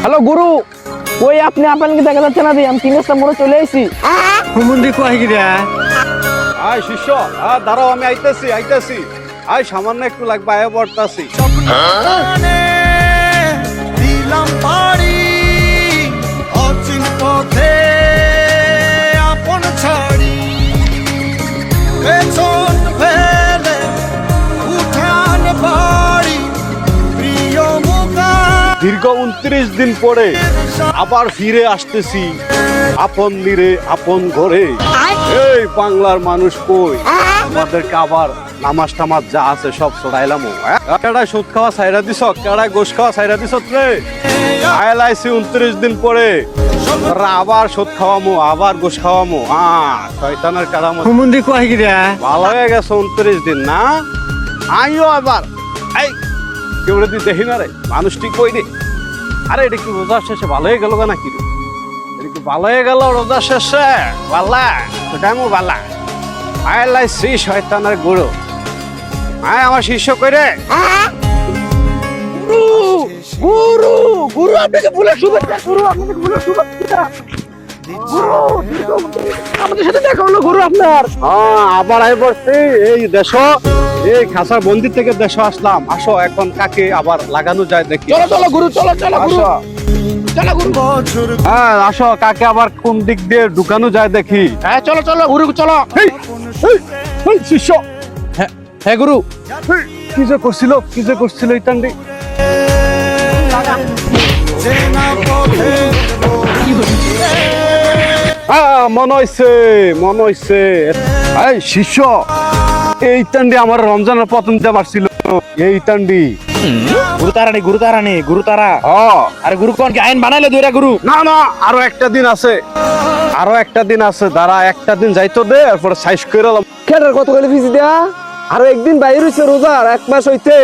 Hello গুরু ওই আপনি আপনাকে দেখা যাচ্ছে না আমি তিন রাস্তা মোড়ে চলে এসেছি হুমুন্দি কোয়াই গিরা আয় শিষ্য আর দাঁড়াও আমি আইতেছি আইতেছি। আয় সামান্য একটু লাগবে আয় বর্তাছি। হ্যাঁ? দীর্ঘ উনত্রিশ দিন পরে আবার ফিরে আসতেছি আপন নিরে আপন ঘরে। এই বাংলার মানুষ কই? আমাদেরকে আবার নামাজ টামাজ যা আছে সব ছড়াইলাম কেডায় সুদ খাওয়া সাইরা দিছ? কেডায় গোস খাওয়া সাইরা দিছ রে? আইলাইছি উনত্রিশ দিন পরে। আবার সুদ খাওয়ামো আবার গোস খাওয়ামো। হ্যাঁ শয়তানের কারামত। হুমুন্দি কয় কি ভালো হয়ে গেছে উনত্রিশ দিন না? আইও আবার। এই কেউ যদি দেখি না রে? মানুষটি কই রে? আরে এটা কি রোজার শেষে ভালো হয়ে গেল নাকি রে? এটা কি ভালো হয়ে গেল রোজার শেষে? বালা সেটামু বালা আয় লাই শ্রী শয়তানের গুরু। আয় আমার শিষ্য কই রে গুরু গুরু আপনাকে ভুলে শুভেচ্ছা গুরু আপনাকে ভুলে শুভেচ্ছা। গুরু আমাদের সাথে দেখা হলো গুরু আপনার। হ্যাঁ আবার আয় পড়ছি এই দেশ এই খাসার বন্দি থেকে দেশ আসলাম। আসো এখন কাকে আবার লাগানো যায় দেখি। চলো চলো গুরু চলো চলো গুরু। আসো। চলো গুরু। হ্যাঁ আসো কাকে আবার কোন দিক দিয়ে ঢুকানো যায় দেখি। হ্যাঁ চলো চলো গুরু চলো। শিষ্য। হ্যাঁ হ্যাঁ গুরু। কি যে করছিল কি যে করছিল ইতান্ডি মন হইছে মন হইছে। এই শিষ্য। এই ইতান্ডি আমার রমজানের প্রথম দিতে পারছিল এই ইতান্ডি গুরু তারা নেই গুরু নেই গুরু হ আরে গুরু কোন কি আইন বানাইলে দুইটা গুরু? না না আরও একটা দিন আছে। আরও একটা দিন আছে দাঁড়া একটা দিন যাইতো দে এরপরে সাইজ করে কেটার কত করে ফিস দেয়া? আরও একদিন বাইরে হইছে রোজার এক মাস হইতে।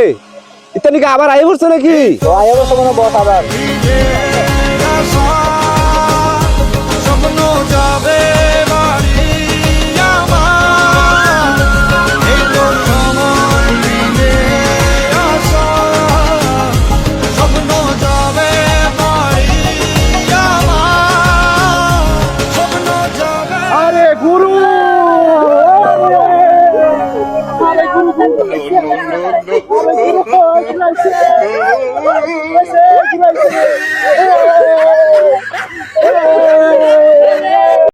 ইত্যাদি আবার আই পড়ছে নাকি? আশা no, no, no, no.